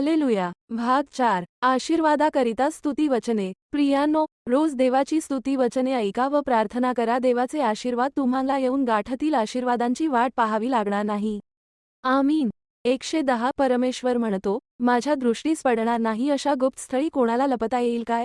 Hallelujah. भाग चार. आशीर्वादाकरिता स्तुती वचने. प्रियांनो रोज देवाची स्तुती वचने ऐका व प्रार्थना करा. देवाचे आशीर्वाद तुम्हाला येऊन गाठतील. आशीर्वादांची वाट पाहावी लागणार नाही. आमीन. एकशे दहा परमेश्वर म्हणतो माझ्या दृष्टीस पडणार नाही अशा गुप्तस्थळी कोणाला लपता येईल काय?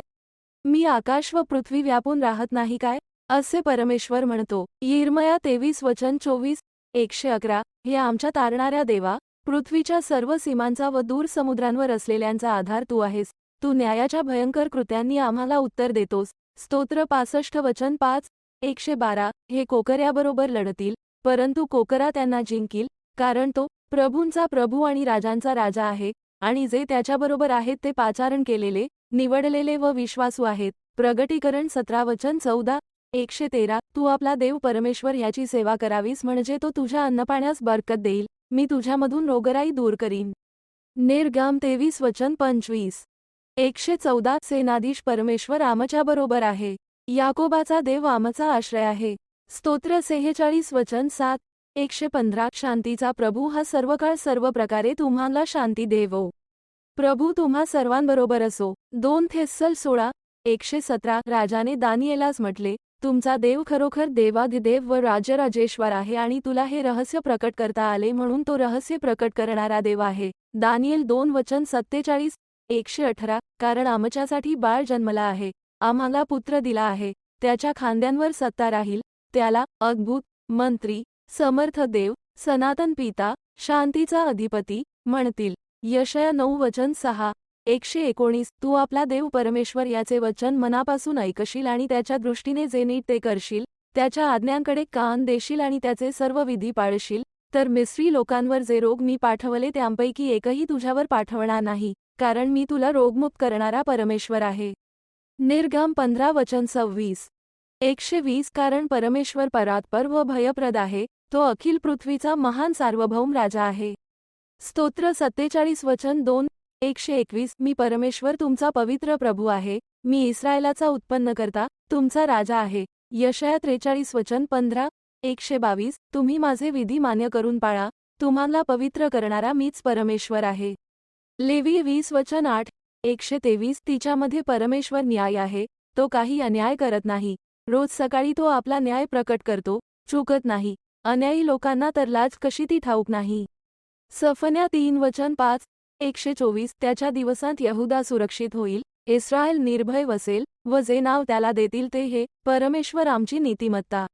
मी आकाश व पृथ्वी व्यापून राहत नाही काय? असे परमेश्वर म्हणतो. येरमया तेवीस वचन चोवीस एकशे अकरा. हे आमच्या तारणाऱ्या देवा पृथ्वीच्या सर्व सीमांचा व दूर समुद्रांवर असलेल्यांचा आधार तू आहेस. तू न्यायाच्या भयंकर कृत्यांनी आम्हाला उत्तर देतोस. स्तोत्र पासष्ट वचन पाच एकशे बारा हे कोकऱ्याबरोबर लढतील परंतु कोकरा त्यांना जिंकील कारण तो प्रभूंचा प्रभू आणि राजांचा राजा आहे आणि जे त्याच्याबरोबर आहेत ते पाचारण केलेले निवडलेले व विश्वासू आहेत. प्रगटीकरण सतरा वचन चौदा एकशे तेरा तू आपला देव परमेश्वर याची सेवा करावीस म्हणजे तो तुझ्या अन्नपाण्यास बरकत देईल. मी तुझ्यामधून रोगराई दूर करीन. निर्गाम तेवीस वचन पंचवीस. एकशे चौदा सेनाधीश परमेश्वर आमच्याबरोबर आहे. याकोबाचा देव आमचा आश्रय आहे. स्तोत्र सेहेचाळीस वचन सात. एकशे पंधरा शांतीचा प्रभू हा सर्व काळ सर्व प्रकारे तुम्हाला शांती देवो. प्रभू तुम्हा सर्वांबरोबर असो. दोन थेस्सल सोळा एकशे सतरा राजाने दानियेलाच म्हटले तुमचा देव खरोखर देवाधिदेव व राजराजेश्वर आहे आणि तुला हे रहस्य प्रकट करता आले म्हणून तो रहस्य प्रकट करणारा देव आहे. दानियल दोन वचन सत्तेचाळीस एकशे अठरा कारण आमच्यासाठी बाळ जन्मला आहे. आम्हाला पुत्र दिला आहे. त्याच्या खांद्यांवर सत्ता राहील. त्याला अद्भुत मंत्री समर्थ देव सनातन पिता शांतीचा अधिपती म्हणतील. यशया नऊ वचन सहा एकशे एकोणीस तू आपला देव परमेश्वर याचे वचन मनापासून ऐकशील आणि त्याच्या दृष्टीने जे नीट ते करशील त्याच्या आज्ञांकडे कान देशील आणि त्याचे सर्व विधी पाळशील तर मिस्री लोकांवर जे रोग मी पाठवले त्यांपैकी एकही तुझ्यावर पाठवणार नाही कारण मी तुला रोगमुक्त करणारा परमेश्वर आहे. निर्गम पंधरा वचन सव्वीस. एकशे वीस कारण परमेश्वर परात्पर व भयप्रद आहे तो अखिल पृथ्वीचा महान सार्वभौम राजा आहे. स्तोत्र सत्तेचाळीस वचन दोन एकशे एकवीस मी परमेश्वर तुमचा पवित्र प्रभू आहे. मी इस्रायलाचा उत्पन्न करता तुमचा राजा आहे. यशया त्रेचाळीस वचन पंधरा एकशे बावीस तुम्ही माझे विधी मान्य करून पाळा. तुम्हाला पवित्र करणारा मीच परमेश्वर आहे. लेवी वीस वचन आठ एकशे तेवीस तिच्यामध्ये परमेश्वर न्याय आहे. तो काही अन्याय करत नाही. रोज सकाळी तो आपला न्याय प्रकट करतो चुकत नाही. अन्यायी लोकांना तर लाज कशी ती ठाऊक नाही. सफन्या तीन वचन पाच एकशे चोवीस त्याच्या दिवसांत यहुदा सुरक्षित होईल इस्रायल निर्भय वसेल व जे नाव त्याला देतील ते हे परमेश्वर आमची नीतिमत्ता.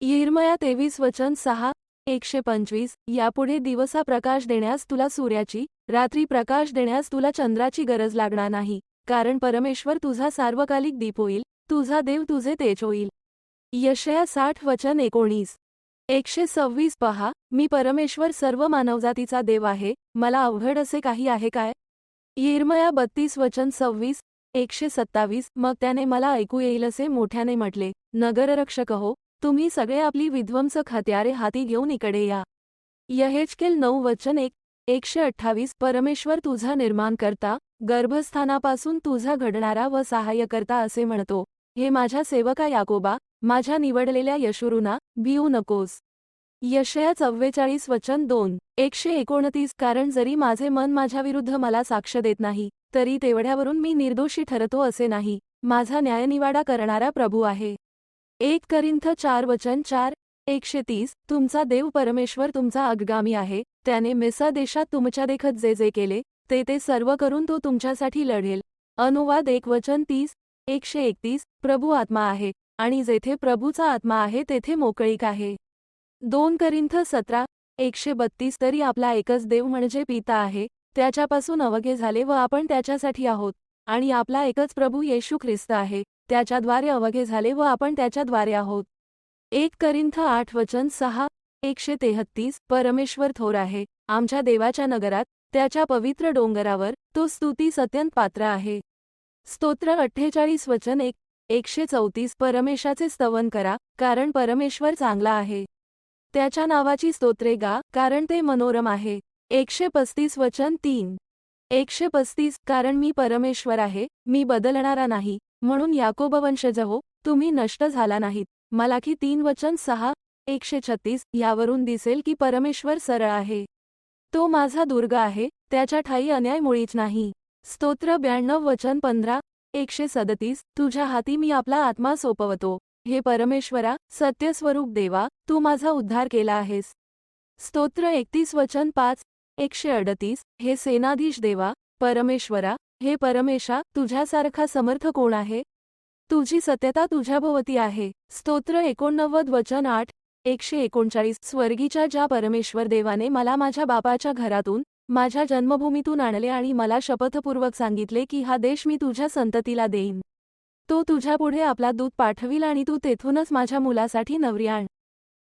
येरमया तेवीस वचन सहा एकशे पंचवीस यापुढे दिवसा प्रकाश देण्यास तुला सूर्याची रात्री प्रकाश देण्यास तुला चंद्राची गरज लागणार नाही कारण परमेश्वर तुझा सार्वकालिक दीप होईल तुझा देव तुझे तेज होईल. यशया साठ वचन एकोणीस. एकशे सव्वीस पहा मी परमेश्वर सर्व मानवजातीचा देव आहे मला अवघड असे काही आहे काय? येरमया बत्तीस वचन सव्वीस एकशे सत्तावीस मग त्याने मला ऐकू येईल असे मोठ्याने म्हटले नगररक्षक हो तुम्ही सगळे आपली विध्वंसक हत्यारे हाती घेऊन इकडे या. यहेचकेल नऊ वचन एक एकशे अठ्ठावीस परमेश्वर तुझा निर्माण करता गर्भस्थानापासून तुझा घडणारा व सहाय्य करता असे म्हणतो हे माझ्या सेवका याकोबा माझ्या निवडलेल्या यशुरुना भिऊ नकोस. यशया चव्वेचाळीस वचन दोन एकशे एकोणतीस. कारण जरी माझे मन माझ्याविरुद्ध मला साक्ष देत नाही तरी तेवढ्यावरून मी निर्दोषी ठरतो असे नाही. माझा न्यायनिवाडा करणारा प्रभू आहे. एक करिंथ चार वचन चार एकशे तीस. तुमचा देव परमेश्वर तुमचा अग्गामी आहे. त्याने मिसा देशात तुमच्या देखत जे जे केले ते ते सर्व करून तो तुमच्यासाठी लढेल. अनुवाद एक वचन तीस एकशे एकतीस. प्रभू आत्मा आहे आणि जेथे प्रभूचा आत्मा आहे तेथे मोकळीक आहे. दोन करिंथ सतरा एकशे बत्तीस तरी आपला एकच देव म्हणजे पिता आहे त्याच्यापासून अवघे झाले व आपण त्याच्यासाठी आहोत. आणि आपला एकच प्रभू येशू ख्रिस्त आहे त्याच्याद्वारे अवघे झाले व आपण त्याच्याद्वारे आहोत. एक करिंथ आठ वचन सहा एकशे तेहत्तीस परमेश्वर थोर आहे आमच्या देवाच्या नगरात त्याच्या पवित्र डोंगरावर तो स्तुतीस अत्यंत पात्र आहे. स्तोत्र अठ्ठेचाळीस वचन एक एकशे चौतीस परमेशाचे स्तवन करा कारण परमेश्वर चांगला आहे. त्याच्या नावाची स्तोत्रे गा कारण ते मनोरम आहे. एकशे पस्तीस वचन तीन. एकशे पस्तीस कारण मी परमेश्वर आहे मी बदलणारा नाही. म्हणून याकोबवंशज हो तुम्ही नष्ट झाला नाहीत. मलाकी तीन वचन सहा एकशे छत्तीस यावरून दिसेल की परमेश्वर सरळ आहे. तो माझा दुर्ग आहे त्याच्या ठाई अन्याय मुळीच नाही. स्तोत्र ब्याण्णव वचन पंधरा एकशे सदतीस तुझ्या हाती मी आपला आत्मा सोपवतो. हे परमेश्वरा सत्यस्वरूप देवा तू माझा उद्धार केला आहेस. स्तोत्र एकतीस वचन पाच एकशे अडतीस. हे सेनाधीश देवा परमेश्वरा हे परमेशा तुझ्यासारखा समर्थ कोण आहे? तुझी सत्यता तुझ्याभोवती आहे. स्तोत्र एकोणनव्वद वचन आठ एकशे एकोणचाळीस. स्वर्गीच्या ज्या परमेश्वर देवाने मला माझ्या बापाच्या घरातून माझ्या जन्मभूमीतून आणले आणि मला शपथपूर्वक सांगितले की हा देश मी तुझ्या संततीला देईन. तो तुझ्यापुढे आपला दूत पाठविल आणि तू तेथूनच माझ्या मुलासाठी नवरी आण.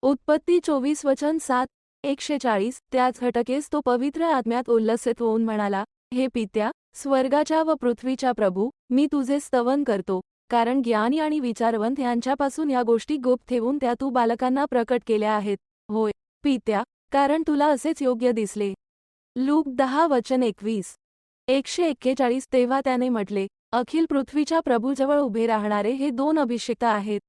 उत्पत्ती चोवीस वचन सात एकशे चाळीस त्याच घटकेस तो पवित्र आत्म्यात उल्लसित होऊन म्हणाला हे पित्या स्वर्गाच्या व पृथ्वीच्या प्रभू मी तुझे स्तवन करतो कारण ज्ञानी आणि विचारवंत यांच्यापासून या गोष्टी गुप्त ठेवून त्या तू बालकांना प्रकट केल्या आहेत. होय पित्या कारण तुला असेच योग्य दिसले. लूक दहा वचन एकवीस. एकशे एक्केचाळीस तेव्हा त्याने म्हटले अखिल पृथ्वीच्या प्रभूजवळ उभे राहणारे हे दोन अभिषेक आहेत.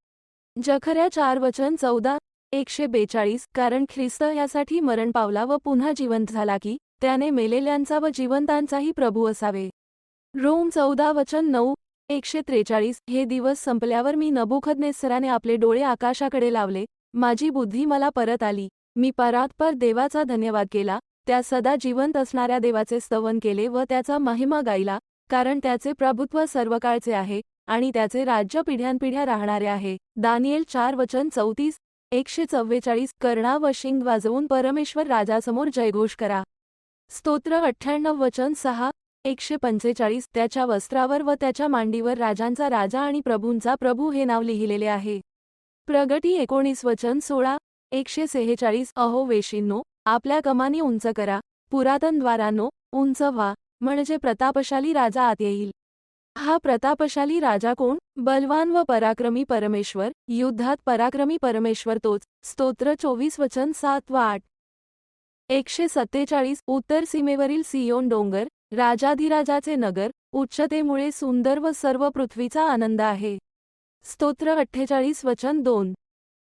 जखऱ्या चार वचन चौदा एकशे बेचाळीस कारण ख्रिस्त यासाठी मरण पावला व पुन्हा जिवंत झाला की त्याने मेलेल्यांचा व जिवंतांचाही प्रभू असावे. रोम चौदा वचन नऊ एकशे त्रेचाळीस हे दिवस संपल्यावर मी नबुखदनेसराने आपले डोळे आकाशाकडे लावले माझी बुद्धी मला परत आली मी परातपर देवाचा धन्यवाद केला त्या सदा जिवंत असणाऱ्या देवाचे स्तवन केले व त्याचा महिमा गायला कारण त्याचे प्रभुत्व सर्वकाळचे आहे आणि त्याचे राज्य पिढ्यानपिढ्या राहणारे आहे. दानियल चार वचन चौतीस एकशे चव्वेचाळीस कर्णा व शिंग वाजवून परमेश्वर राजासमोर जयघोष करा. स्तोत्र अठ्ठ्याण्णव वचन सहा एकशे पंचेचाळीस त्याच्या वस्त्रावर व त्याच्या मांडीवर राजांचा राजा आणि प्रभूंचा प्रभू हे नाव लिहिलेले आहे. प्रगटी एकोणीस वचन सोळा एकशे सेहेचाळीस अहो वेशींनो आपल्या कमानी उंच करा. पुरातन द्वारांनो उंच व्हा. म्हणजे प्रतापशाली राजा आत येईल. हा प्रतापशाली राजा कोण? बलवान व पराक्रमी परमेश्वर. युद्धात पराक्रमी परमेश्वर तोच. स्तोत्र चोवीस वचन सात व आठ. एकशे सत्तेचाळीस. उत्तर सीमेवरील सियोन डोंगर. राजाधिराजाचे नगर. उच्चतेमुळे सुंदर व सर्व पृथ्वीचा आनंद आहे. स्तोत्र अठ्ठेचाळीस वचन दोन.